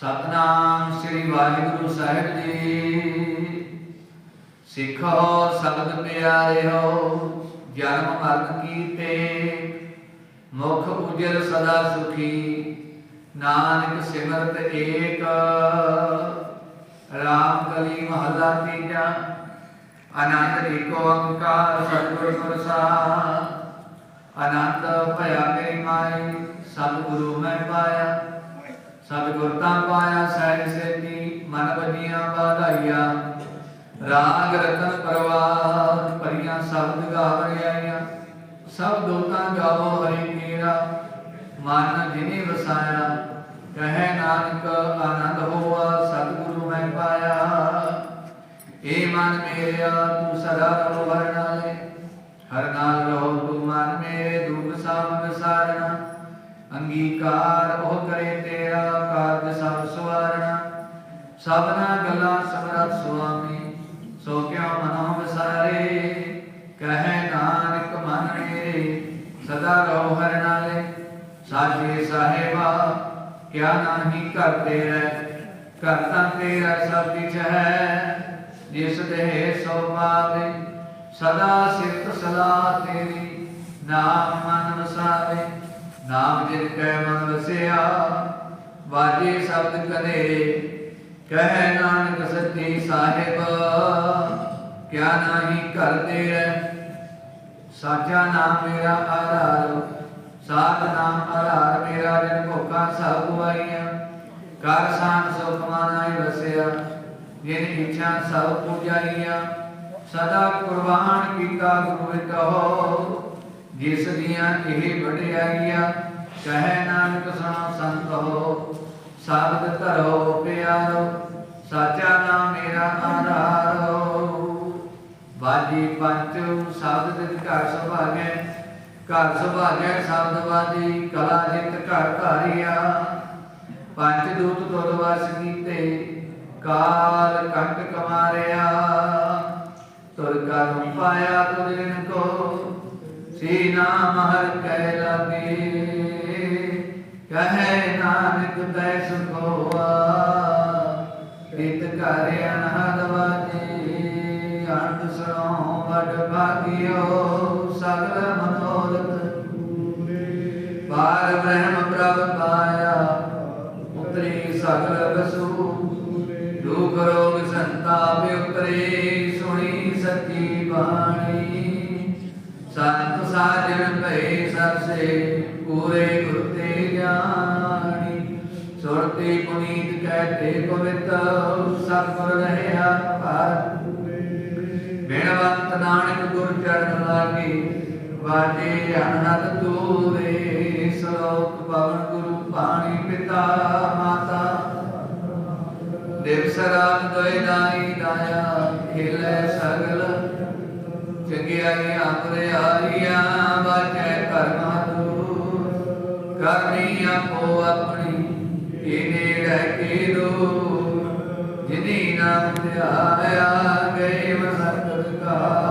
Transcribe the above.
ਸਤਨਾਮ ਸ੍ਰੀ ਵਾਹਿਗੁਰੂ ਸਾਹਿਬ ਜੀ। ਸਿੱਖੋ ਸ਼ਬਦ ਪਿਆਰਿਓ, ਜਨਮ ਮਰਨ ਕੀਤੇ। ਮੁਖ ਉਜਲ ਸਦਾ ਸੁਖੀ, ਨਾਨਕ ਸਿਮਰਤ ਏਕ। ਰਾਮ ਕਲੀ ਮਹਲਾ ਤੀਜਾ ਅਨੰਦ ਏਕੋ ਓੰਕਾਰ ਸਤਿਗੁਰ ਪ੍ਰਸਾਦ। ਅਨੰਦ ਭਇਆ ਮੇਰੀ ਮਾਈ, ਸਤਿਗੁਰੂ ਮੈਂ ਪਾਇਆ। ਸਤਿਗੁਰ ਤਾਂ ਪਾਇਆ ਸਹਿਜ ਸੇਤੀ, ਮਨ ਬਜੀਆਂ ਬਾਧਾਈਆਂ। ਰਾਗ ਰਤਨ ਪਰਵਾਰ ਪਰੀਆਂ ਸ਼ਬਦ ਗਾਵਣ ਆਈਆਂ। ਸਭ ਦੋਤਾਂ ਗਾਵੋ ਹਰੀ ਮੇਰਾ ਮਨ ਜਿਨੇ ਵਸਾਇਆ, ਕਹੇ ਨਾਨਕ, ਆਨੰਦ ਹੋਆ, ਸਤਿਗੁਰੂ ਮੈਂ ਪਾਇਆ। ਏ ਮਨ ਮੇਰਿਆ, ਤੂੰ ਸਦਾ ਰਹੋ ਹਰ ਨਾਲੇ। ਹਰ ਨਾਲ ਰਹੋ ਤੂੰ ਮਨ ਮੇਰੇ, ਦੁਖ ਸਭ ਵਿਸਾਰਣਾ ਅੰਗੀਕਾਰ ਉਹ ਕਰੇ ਤੇਰਾ ਕਾਰਜ ਸਭ ਸਵਾਰਣਾ ਸਭਨਾ ਗੱਲਾਂ ਸਮਰੱਥ ਸੁਆਮੀ, ਸੋ ਕਿਉ ਮਨੋ ਵਿਸਾਰੇ? ਕਹੇ ਨਾਨਕ ਮਨ ਮੇਰੇ ਸਦਾ ਰਹੋ ਹਰ ਨਾਲੇ। ਸਾਜੇ ਸਾਹਿਬਾ, ਕਿਆ ਨਾਹੀ ਕਰਤੇ ਰਹਿ? ਕਰਤਾ ਤੇਰਾ ਸਭ ਕਿਛ ਹੈ, ਜਿਸ ਦੇ ਸੋ ਪਾਵੇ। ਸਦਾ ਸਿਫਤ ਸਲਾਹ ਤੇਰੀ, ਨਾਮ ਨਾਮ ਜਿਨ ਕੈ ਮਨ ਵਸਿਆ, ਵਾਜੇ ਸ਼ਬਦ ਕਦੇ ਕਹਿ ਨਾਨਕ ਸੱਚੀ ਸਾਹਿਬ। ਕਿਆ ਨਾਹੀ ਕਰਦੇ ਰਹਿ ਸਾਚਾ ਨਾਮ ਮੇਰਾ ਆਧਾਰ ਸਾਧ ਨਾਮ ਆਧਾਰ ਮੇਰਾ ਜਨ ਭੋਖਾ ਸਭ ਗੁਆਈਆਂ ਕਰ ਸਾਨ ਸੁਖ ਵਸਿਆ, ਜਿਨ ਇੱਛਾ ਸਭ ਪੂਜਾਈਆਂ। ਸਦਾ ਕੁਰਬਾਨ ਕੀਤਾ ਗੁਰੂ ਕਹੋ ਜਿਸ ਦੀਆਂ ਇਹ ਵਡਿਆਈਆਂ, ਕਹੈ ਨਾਨਕ ਸੁਣੋ ਸੰਤ ਹੋ ਸਾਬਤ ਧਰੋ ਪਿਆਰੋ, ਸਾਚਾ ਨਾਮ ਮੇਰਾ ਆਧਾਰੋ ਬਾਜੀ ਪੰਜ ਸ਼ਬਦ ਦਿਨ ਘਰ ਸੁਭਾਗੈ ਘਰ ਸੁਭਾਗੈ ਸ਼ਬਦ ਬਾਜੀ, ਕਲਾ ਜਿਤ ਘਰ ਧਾਰਿਆ। ਪੰਜ ਦੂਤ ਤੁਰ ਵਸ ਕੀਤੇ, ਕਾਲ ਕੰਟ ਕਮਾਰਿਆ। ਤੁਰ ਕਾ ਪਾਇਆ ਤੁਧ ਜਿਨ ਕੋ ਸੀ ਨਾਮ ਹਰ ਕੈ ਲਾਗੇ, ਕਹੈ ਨਾਨਕ ਤੈ ਸੁਖੋਆ ਇਤ ਘਰ ਅਨਹਦ ਵਾਜੇ ਅੰਤ ਸੁਣੋ ਵਡ ਭਾਗਿਓ, ਸਗਲ ਮਨੋਰਥ ਪਾਰ। ਬ੍ਰਹਮ ਪ੍ਰਭ ਪਾਇਆ, ਉਤਰੀ ਸਗਲ ਬਸੂ ਦੁਖ ਰੋਗ ਸੰਤਾਪ ਉਤਰੇ, ਸੁਣੀ ਸੱਚੀ ਬਾਣੀ। ਸੰਤ ਸਾਜਣ ਭਏ ਸਭ ਸੇ ਪੂਰੇ ਗੁਰ ਤੇ ਜਾਣੀ। ਸੁਰਤੀ ਪੁਨੀਤ ਕਹਤੇ ਪਵਿੱਤ ਸਤਿਗੁਰ ਰਹਿਆ ਭਾਰ। ਬਿਨਵੰਤ ਨਾਨਕ ਗੁਰ ਚਰਨ ਲਾਗੇ, ਵਾਜੇ ਅਨਹਦ ਤੂਰੇ ਸ਼ਲੋਕ ਪਵਨ ਗੁਰੂ ਪਾਣੀ ਪਿਤਾ ਮਾਤਾ। ਦਿਵਸ ਰਾਤ ਦੋਇ ਦਾਈ ਦਾਇਆ ਖੇਲੇ ਸਗਲ ਜਗਿਆਈਆਂ ਪੁਰਿਆਰੀਆਂ ਬਾਟੇ ਕਰਮਾਂ ਦੂਰ। ਕਰਨੀ ਆਪੋ ਆਪਣੀ ਇਹਨੇ ਰਹਿ ਕੇ ਰੋ ਜਿਨੀ ਨਾਮ ਧਿਆਇਆ ਗਏ ਮਸਤਕਾਰ